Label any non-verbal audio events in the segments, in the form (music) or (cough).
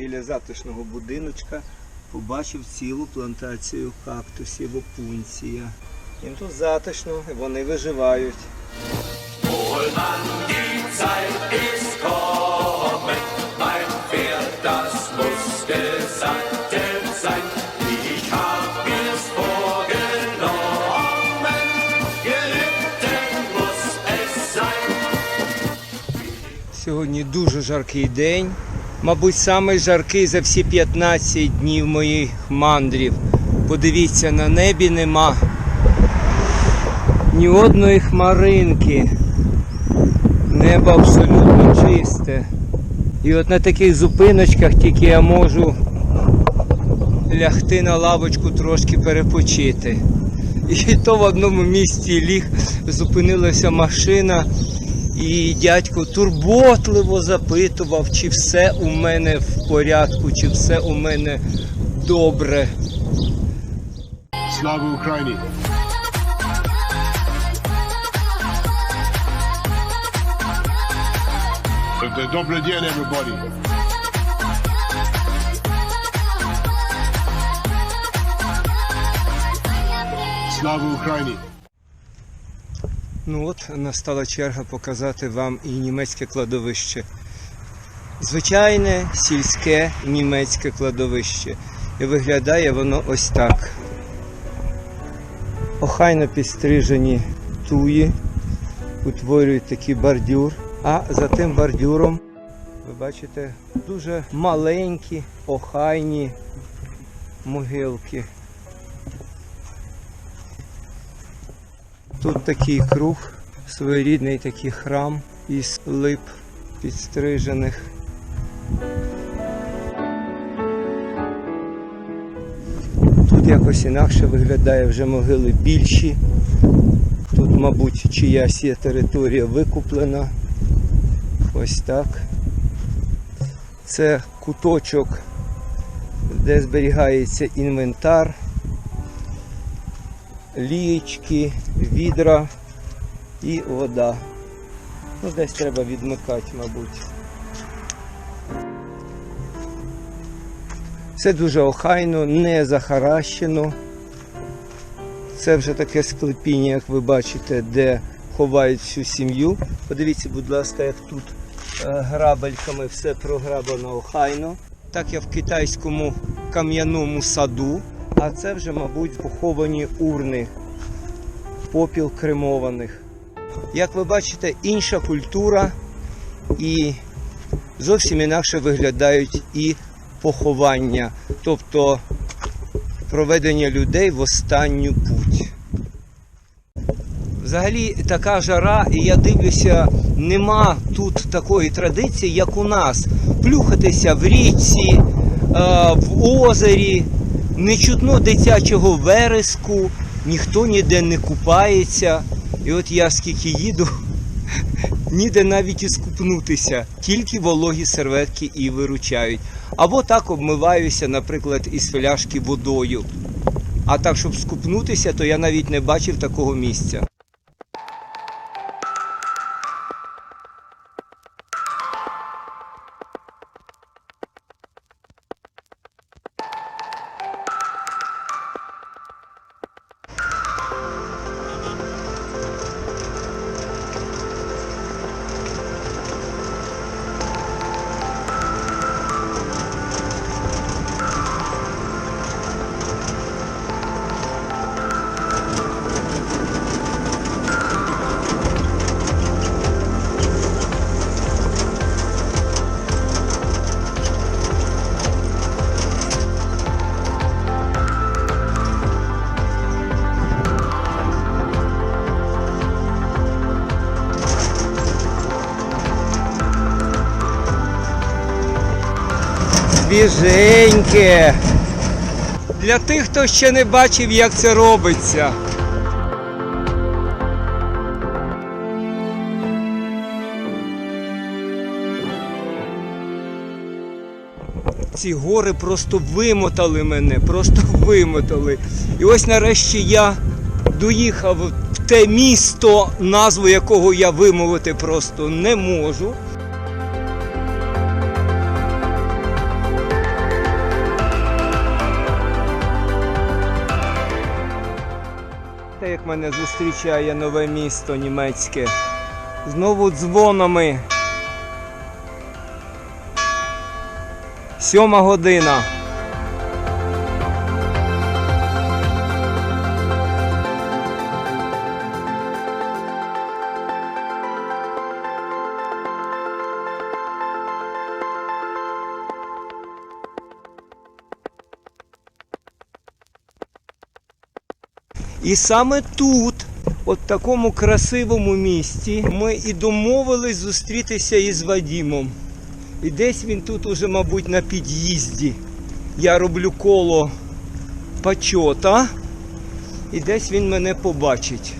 біля затишного будиночка побачив цілу плантацію кактусів опунція. Їм тут затишно, вони виживають. Сьогодні дуже жаркий день. Мабуть, самий жаркий за всі 15 днів моїх мандрів. Подивіться, на небі нема ні одної хмаринки. Небо абсолютно чисте. І от на таких зупиночках тільки я можу лягти на лавочку трошки перепочити. І то в одному місці ліг, зупинилася машина, і дядько турботливо запитував, чи все у мене в порядку, чи все у мене добре. Слава Україні! Д- Добрий день, everybody! Слава Україні! Ну от настала черга показати вам і німецьке кладовище. Звичайне сільське німецьке кладовище. І виглядає воно ось так. Охайно підстрижені туї утворюють такий бордюр. А за тим бордюром ви бачите дуже маленькі, охайні могилки. Тут такий круг, своєрідний такий храм із лип підстрижених. Тут якось інакше виглядає вже могили більші. Тут, мабуть, чиясь є територія викуплена. Ось так. Це куточок, де зберігається інвентар лієчки, відра і вода. Ну, десь треба відмикати, мабуть. Все дуже охайно, не захаращено. Це вже таке склепіння, як ви бачите, де ховають всю сім'ю. Подивіться, будь ласка, як тут е, грабельками все програбано охайно. Так я в китайському кам'яному саду, а це вже, мабуть, поховані урни, попіл кремованих. Як ви бачите, інша культура і зовсім інакше виглядають і поховання, тобто проведення людей в останню путь. Взагалі така жара, і я дивлюся, нема тут такої традиції, як у нас. Плюхатися в річці, е, в озері, не чутно дитячого вереску, ніхто ніде не купається. І от я скільки їду, (laughs) ніде навіть і скупнутися, тільки вологі серветки і виручають. Або так обмиваюся, наприклад, із фляшки водою. А так, щоб скупнутися, то я навіть не бачив такого місця. Свіженьке. Для тих, хто ще не бачив, як це робиться. Ці гори просто вимотали мене, просто (laughs) вимотали. І ось нарешті я доїхав в те місто, назву якого я вимовити просто не можу. Мене зустрічає нове місто німецьке. Знову дзвонами. Сьома година. І саме тут, от в такому красивому місті, ми і домовились зустрітися із Вадімом. І десь він тут уже, мабуть, на під'їзді. Я роблю коло почота, і десь він мене побачить.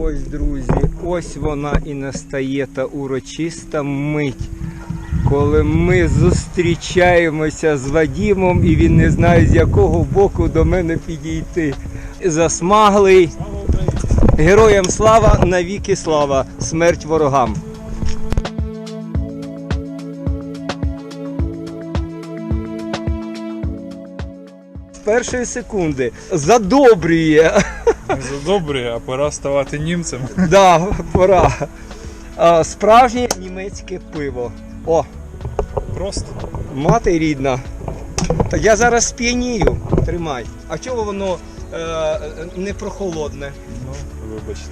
Ось, друзі, ось вона і настає та урочиста мить, коли ми зустрічаємося з Вадімом, і він не знає, з якого боку до мене підійти. Засмаглий. Героям слава, навіки слава, смерть ворогам. З першої секунди задобрює. Не задобрює, а пора ставати німцем. Да, пора. Справжнє німецьке пиво. О, Просто. мати рідна. Так я зараз сп'янію. Тримай. А чого воно е, не прохолодне? Ну, вибачте.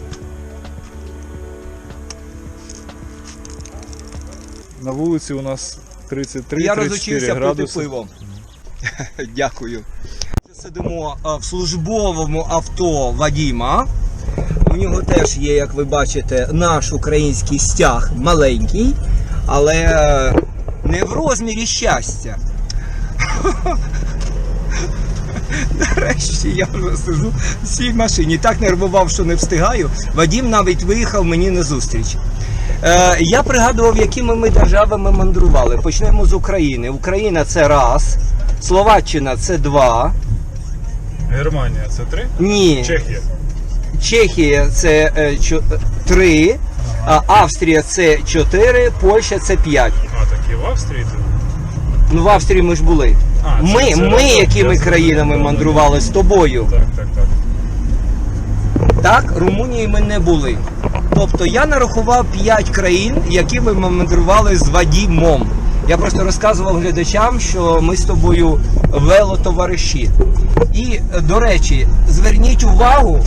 На вулиці у нас 33-34 я розучився пити пиво. (laughs) Дякую. Сидимо в службовому авто Вадіма. У нього теж є, як ви бачите, наш український стяг маленький, але е, не в розмірі щастя. (laughs) Нарешті я вже сижу в цій машині. Так нервував, що не встигаю. Вадім навіть виїхав мені на зустріч. Е, я пригадував, якими ми державами мандрували. Почнемо з України. Україна це раз, Словаччина це два. Германія це 3? Ні. Чехія. Чехія це е, чо- три, а Австрія це чотири, Польща це п'ять. А, так і в Австрії ти? Ну в Австрії ми ж були. А, це- ми, це ми разом, якими я країнами мандрували з тобою. Так, так, так. Так, Румунії ми не були. Тобто я нарахував 5 країн, якими ми мандрували з Вадімом. Я просто розказував глядачам, що ми з тобою велотовариші. І, е, до речі, зверніть увагу,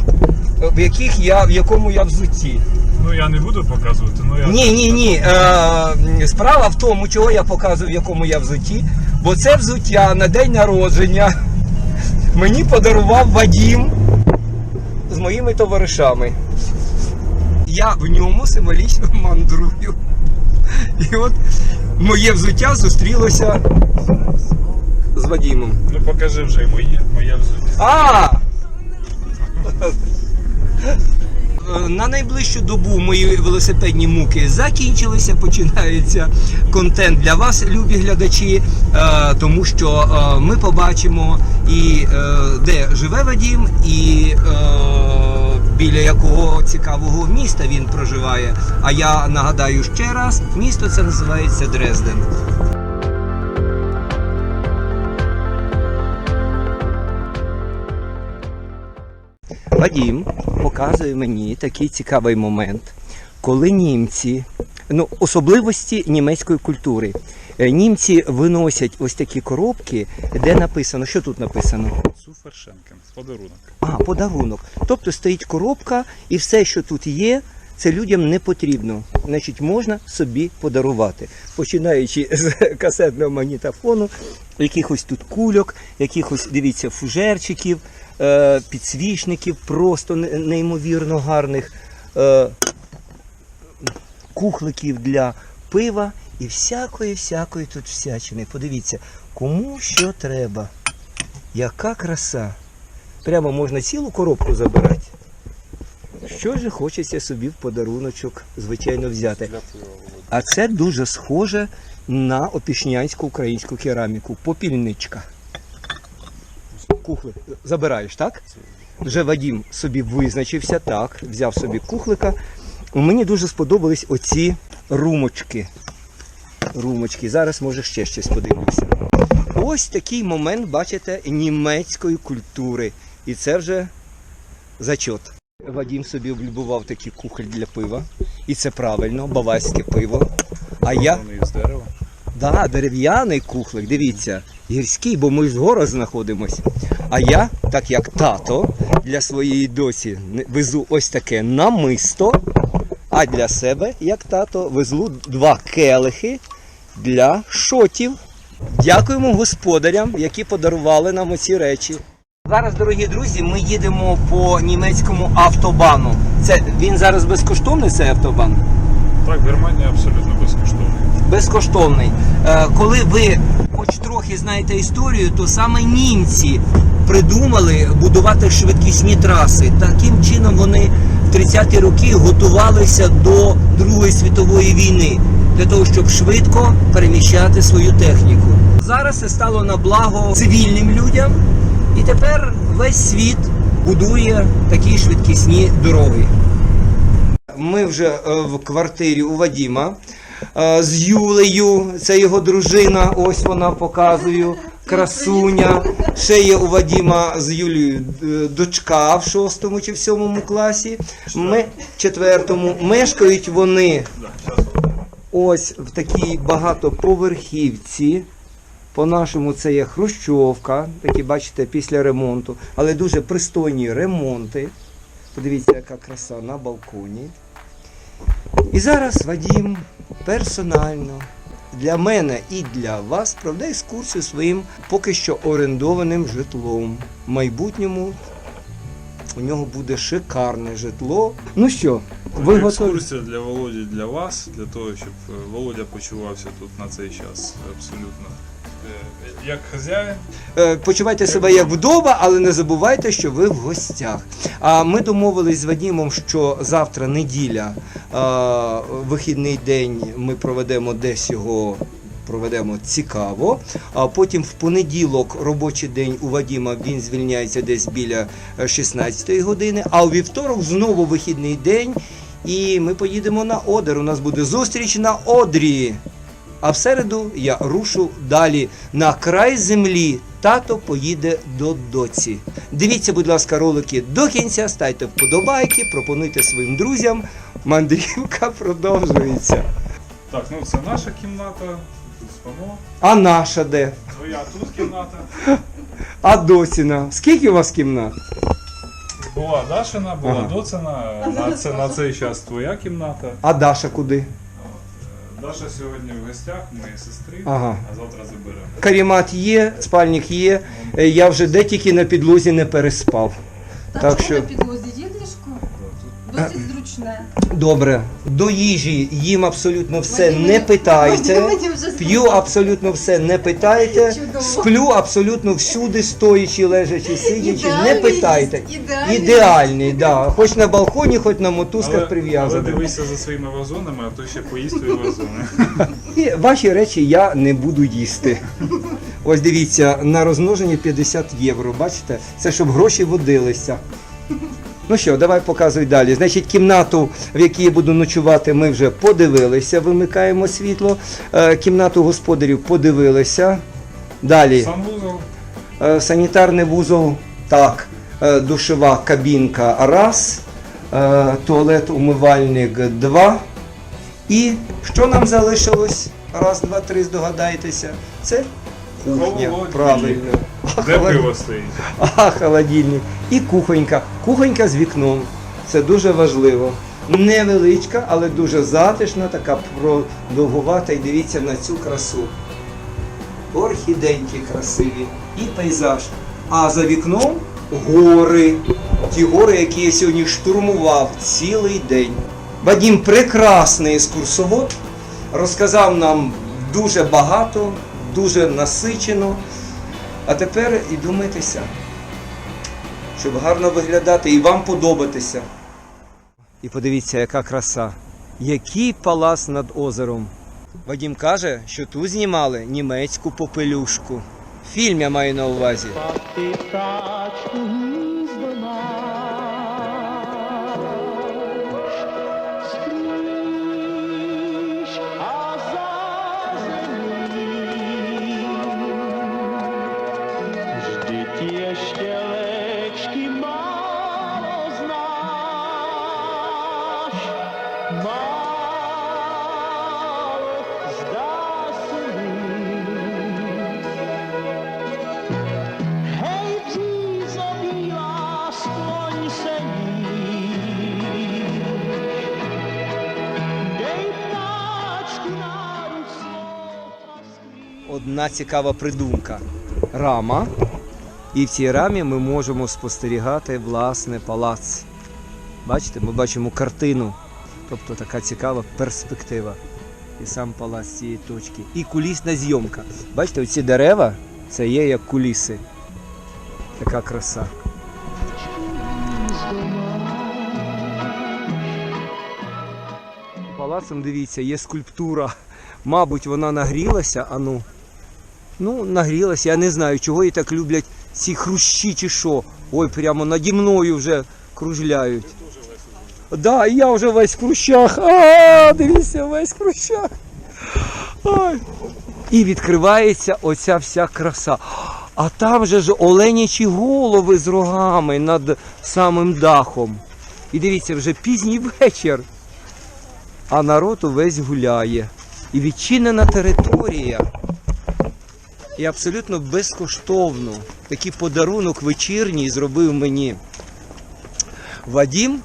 е, в яких я, в якому я взутті. Ну я не буду показувати, ну я. Ні, ні, ні. Е, справа в тому, чого я показую, в якому я взуті. Бо це взуття на день народження мені подарував Вадім з моїми товаришами. Я в ньому символічно мандрую. І от моє взуття зустрілося з Вадімом. Ну покажи вже моє, моє взуття. А! На найближчу добу мої велосипедні муки закінчилися. Починається контент для вас, любі глядачі, е, тому що е, ми побачимо і е, де живе Вадім, і біля якого цікавого міста він проживає. А я нагадаю ще раз, місто це називається Дрезден. Вадім показує мені такий цікавий момент, коли німці, ну особливості німецької культури. Е, Німці виносять ось такі коробки, де написано, що тут написано? Суфершенкен. Подарунок. А, подарунок. Тобто стоїть коробка, і все, що тут є, це людям не потрібно. Значить, можна собі подарувати. Починаючи з (laughs) касетного магнітофону, якихось тут кульок, якихось, дивіться, фужерчиків, підсвічників, просто неймовірно гарних е, кухликів для пива і всякої-всякої тут всячини. Подивіться, кому що треба. Яка краса. Прямо можна цілу коробку забирати. Що ж хочеться собі в подаруночок, звичайно, взяти. А це дуже схоже на опішнянську українську кераміку. Попільничка. Кухли забираєш, так? Вже Вадім собі визначився, так, взяв собі кухлика. Мені дуже сподобались оці румочки. Румочки. Зараз може ще щось подивлюся. Ось такий момент, бачите, німецької культури. І це вже Зачот. Вадім собі облюбував такий кухоль для пива. І це правильно, баварське пиво. А я з дерева. Да, дерев'яний кухлик, дивіться, гірський, бо ми ж згора знаходимось. А я, так як тато, для своєї досі везу ось таке намисто, а для себе, як тато, везу два келихи для шотів. Дякуємо господарям, які подарували нам оці речі. Зараз, дорогі друзі, ми їдемо по німецькому автобану. Це він зараз безкоштовний цей автобан? Так, в Германії абсолютно безкоштовний. безкоштовний. Е, Коли ви хоч трохи знаєте історію, то саме німці придумали будувати швидкісні траси. Таким чином вони в 30-ті роки готувалися до Другої світової війни для того, щоб швидко переміщати свою техніку. Зараз це стало на благо цивільним людям, і тепер весь світ будує такі швидкісні дороги. Ми вже е, в квартирі у Вадіма е, з Юлею, це його дружина, ось вона показую. Красуня. Ще є у Вадіма з Юлією е, дочка в шостому чи в сьомому класі. Ми четвертому. Мешкають вони ось в такій багатоповерхівці. По-нашому це є Хрущовка, такі бачите, після ремонту, але дуже пристойні ремонти. Подивіться, яка краса на балконі. І зараз Вадім персонально для мене і для вас проведе екскурсію своїм поки що орендованим житлом. В майбутньому у нього буде шикарне житло. Ну що, ви готові? Екскурсія для Володі для вас, для того, щоб е, Володя почувався тут на цей час абсолютно як хазяїн. Е, Почувайте себе як вдома, але не забувайте, що ви в гостях. А ми домовились з Вадімом, що завтра неділя, е, вихідний день, ми проведемо десь його. Проведемо цікаво. А потім в понеділок робочий день у Вадіма він звільняється десь біля 16 години. А у вівторок знову вихідний день. І ми поїдемо на Одер. У нас буде зустріч на Одрі. А в середу я рушу далі на край землі. Тато поїде до доці. Дивіться, будь ласка, ролики до кінця, ставте вподобайки, пропонуйте своїм друзям. Мандрівка продовжується. Так, ну це наша кімната, тут спимо. А наша де? Твоя тут кімната. А доціна? Скільки у вас кімнат? Була Дашина, була Ага. Доцина. На, це, на цей час твоя кімната. А Даша куди? Даша сьогодні в гостях моєї сестри, Ага. а завтра заберемо. Карімат є, спальник є. Е, Я вже де тільки на підлозі не переспав. Так, Так що на підлозі ліжко? Досить зручне. Добре. До їжі їм абсолютно все Мені- не питайте. мені вже П'ю абсолютно все не питайте. Чудово. Сплю абсолютно всюди, стоячи, лежачи, сидячи. Не Ідеальний питайте. гість, ідеальний Ідеальний, да. Хоч на балконі, хоч на мотузках Але, але прив'язаний. дивися за своїми вазонами, а то ще поїсть твої вазони. І ваші речі я не буду їсти. Ось дивіться, на розмноження 50 євро. Бачите? Це щоб гроші водилися. Ну що, давай показуй далі. Значить, кімнату, в якій я буду ночувати, ми вже подивилися, вимикаємо світло. Е, Кімнату господарів подивилися. Далі. Санвузол. Е, Санітарний вузол, так. Е, Душова кабінка раз. Туалет, умивальник два. І що нам залишилось? Раз, два, три, здогадайтеся. Це кухня. Правильно. Де пиво стоїть? А, холодильник. І кухонька. Кухонька з вікном. Це дуже важливо. Невеличка, але дуже затишна, така продовгувата. І дивіться на цю красу. Орхіденьки красиві і пейзаж. А за вікном гори. Ті гори, які я сьогодні штурмував цілий день. Вадім прекрасний екскурсовод, розказав нам дуже багато, дуже насичено. А тепер і думайтеся, щоб гарно виглядати і вам подобатися. І подивіться, яка краса. Який палац над озером. Вадім каже, що тут знімали німецьку попелюшку. Фільм я маю на увазі. Одна цікава придумка. Рама. І в цій рамі ми можемо спостерігати власне палац. Бачите, ми бачимо картину. Тобто така цікава перспектива. І сам палац цієї точки. І кулісна зйомка. Бачите, оці дерева це є як куліси. Така краса. Палацом, дивіться, є скульптура. Мабуть, вона нагрілася, а ну. Нагрілася, я не знаю, чого її так люблять ці хрущі чи що. Ой, прямо наді мною вже кружляють. Да, і я вже весь в хрущах. А, дивіться, весь в хрущах. Ай. І відкривається оця вся краса. А там же ж оленячі голови з рогами над самим дахом. І дивіться, вже пізній вечір. А народ увесь гуляє. І відчинена територія. І абсолютно безкоштовно. Такий подарунок вечірній зробив мені Вадім.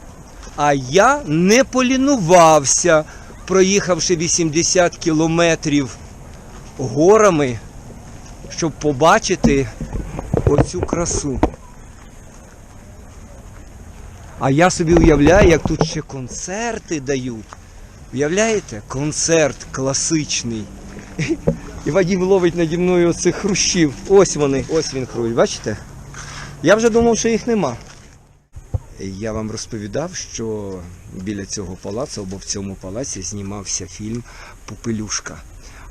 А я не полінувався, проїхавши 80 кілометрів горами, щоб побачити оцю красу. А я собі уявляю, як тут ще концерти дають. Уявляєте? Концерт класичний. І Вадім ловить наді мною оцих хрущів. Ось вони, ось він хрущ, бачите? Я вже думав, що їх нема. Я вам розповідав, що біля цього палацу або в цьому палаці знімався фільм Попелюшка.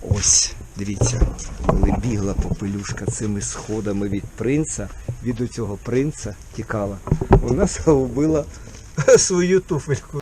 Ось, дивіться, коли бігла попелюшка цими сходами від принца, від оцього принца тікала, вона загубила (laughs) свою туфельку.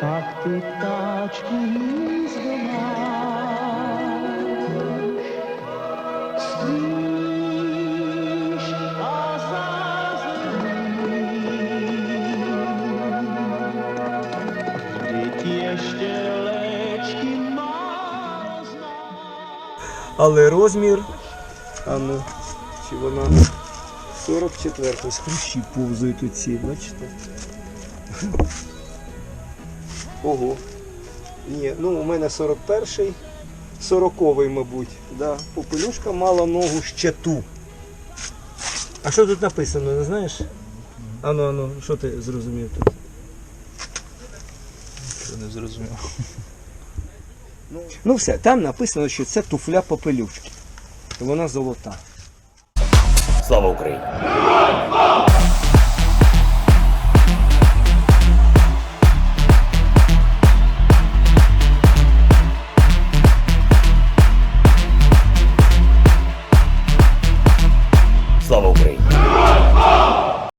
Так ты тачку не сгонаешь? Спишь, а zazemí. Vždyť ještě lečky málo znáš. Але розмір, а ну, чи вона 44 з хрущі повзають оці, бачите? Ого. Ні, ну у мене 41-й, 40-й, мабуть. Да. Попелюшка мала ногу ще ту. А що тут написано, не знаєш? Ану, ану, що ти зрозумів тут? Не зрозумів. Ну все, там написано, що це туфля попелюшки. Вона золота. Слава Україні!